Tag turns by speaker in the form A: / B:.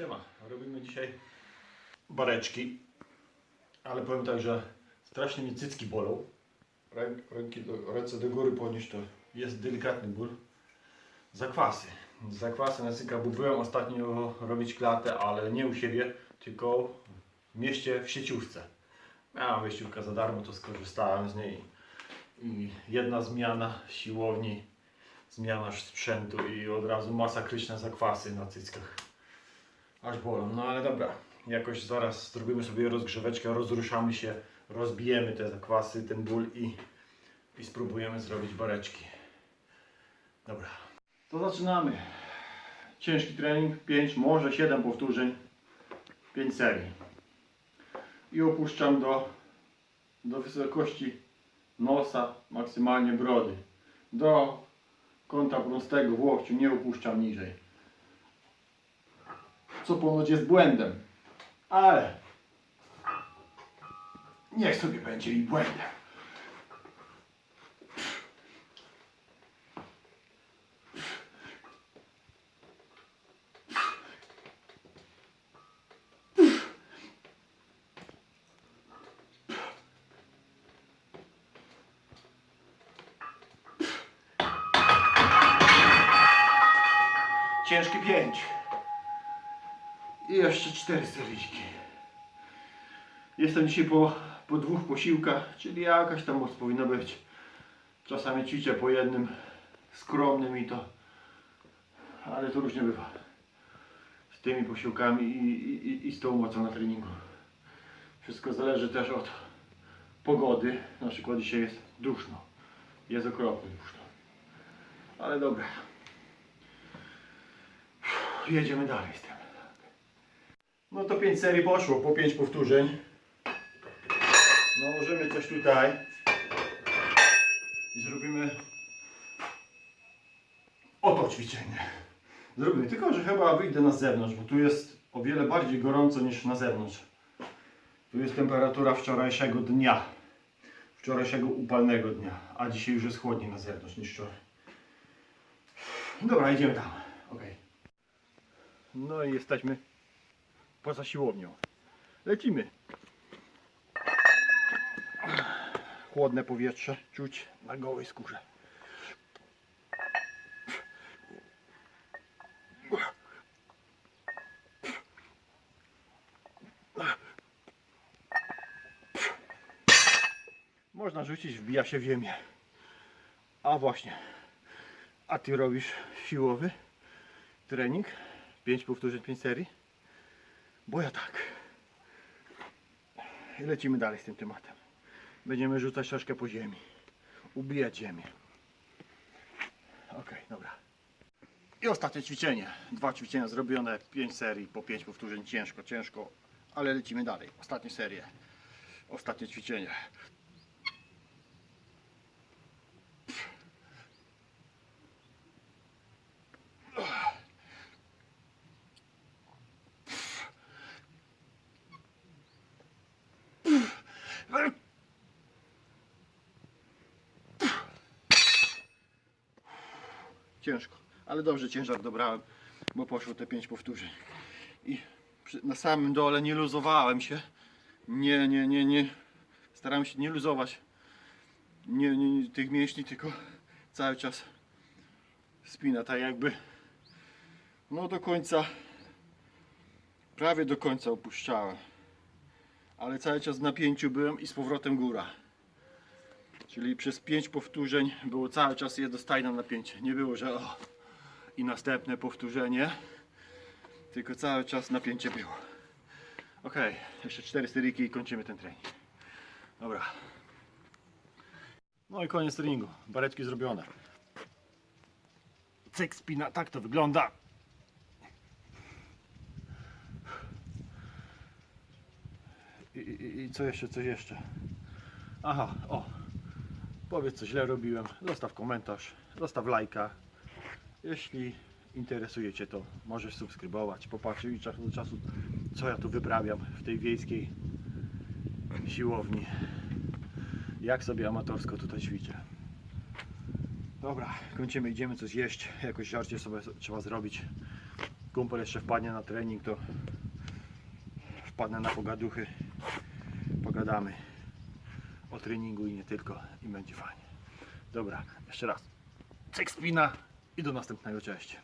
A: Siema, robimy dzisiaj bareczki, ale powiem tak, że strasznie mi cycki bolą. Rę- Ręki do, ręce do góry ponieść to jest delikatny ból. Zakwasy. Zakwasy na cyka, bo byłem ostatnio robić klatę, ale nie u siebie, tylko w mieście w sieciówce. Miałem wyjściówkę za darmo, to skorzystałem z niej. I jedna zmiana siłowni, zmiana sprzętu i od razu masakryczne zakwasy na cyckach. Aż bolą, no ale dobra. Jakoś zaraz zrobimy sobie rozgrzeweczkę, rozruszamy się, rozbijemy te zakwasy, ten ból i, i spróbujemy zrobić bareczki. Dobra. To zaczynamy. Ciężki trening, 5, może 7 powtórzeń, 5 serii. I opuszczam do, do wysokości nosa, maksymalnie brody. Do kąta prostego w łokciu, nie opuszczam niżej co ponoć jest błędem. Ale niech sobie będzie i błędem. Ciężki pięć. I jeszcze cztery seryjki. Jestem dzisiaj po, po dwóch posiłkach, czyli jakaś tam moc powinna być. Czasami ćwiczę po jednym skromnym i to, ale to różnie bywa. Z tymi posiłkami i, i, i- z tą mocą na treningu. Wszystko zależy też od pogody. Na przykład dzisiaj jest duszno. Jest okropnie duszno. Ale dobra. Jedziemy dalej z tym. No to 5 serii poszło, po 5 powtórzeń. Nałożymy coś tutaj. I zrobimy oto ćwiczenie. Zrobimy, tylko że chyba wyjdę na zewnątrz, bo tu jest o wiele bardziej gorąco niż na zewnątrz. Tu jest temperatura wczorajszego dnia. Wczorajszego upalnego dnia. A dzisiaj już jest chłodniej na zewnątrz niż wczoraj. Dobra, idziemy tam. Okej. No i jesteśmy poza siłownią. Lecimy. Chłodne powietrze czuć na gołej skórze. Można rzucić, wbija się w ziemię. A właśnie. A ty robisz siłowy trening? 5 powtórzeń, 5 serii? Bo ja tak. Lecimy dalej z tym tematem. Będziemy rzucać troszkę po ziemi. Ubijać ziemię. Okej, dobra. I ostatnie ćwiczenie. Dwa ćwiczenia zrobione, 5 serii, po 5 powtórzeń. Ciężko, ciężko, ale lecimy dalej. Ostatnie serie. Ostatnie ćwiczenie. Ciężko, ale dobrze ciężar dobrałem, bo poszło te 5 powtórzeń. I przy, na samym dole nie luzowałem się. Nie, nie, nie, nie. Starałem się nie luzować nie, nie, nie, tych mięśni, tylko cały czas spina, tak jakby no do końca, prawie do końca opuszczałem. Ale cały czas w napięciu byłem i z powrotem góra. Czyli przez 5 powtórzeń było cały czas jednostajne napięcie. Nie było, że o i następne powtórzenie, tylko cały czas napięcie było. Ok, jeszcze 4 styryki i kończymy ten trening. Dobra. No i koniec treningu. Bareczki zrobione. Cyk spina, tak to wygląda. I, i, I co jeszcze, coś jeszcze? Aha, o. Powiedz co źle robiłem, zostaw komentarz, zostaw lajka. Jeśli interesuje Cię to, możesz subskrybować, popatrzeć od czasu do czasu co ja tu wyprawiam w tej wiejskiej siłowni. Jak sobie amatorsko tutaj ćwiczę. Dobra, kończymy, idziemy coś jeść, jakoś żarcie sobie trzeba zrobić. kumpel jeszcze wpadnie na trening, to wpadnę na pogaduchy. Pogadamy o treningu i nie tylko i będzie fajnie. Dobra, jeszcze raz. Cyk spina i do następnego. Cześć.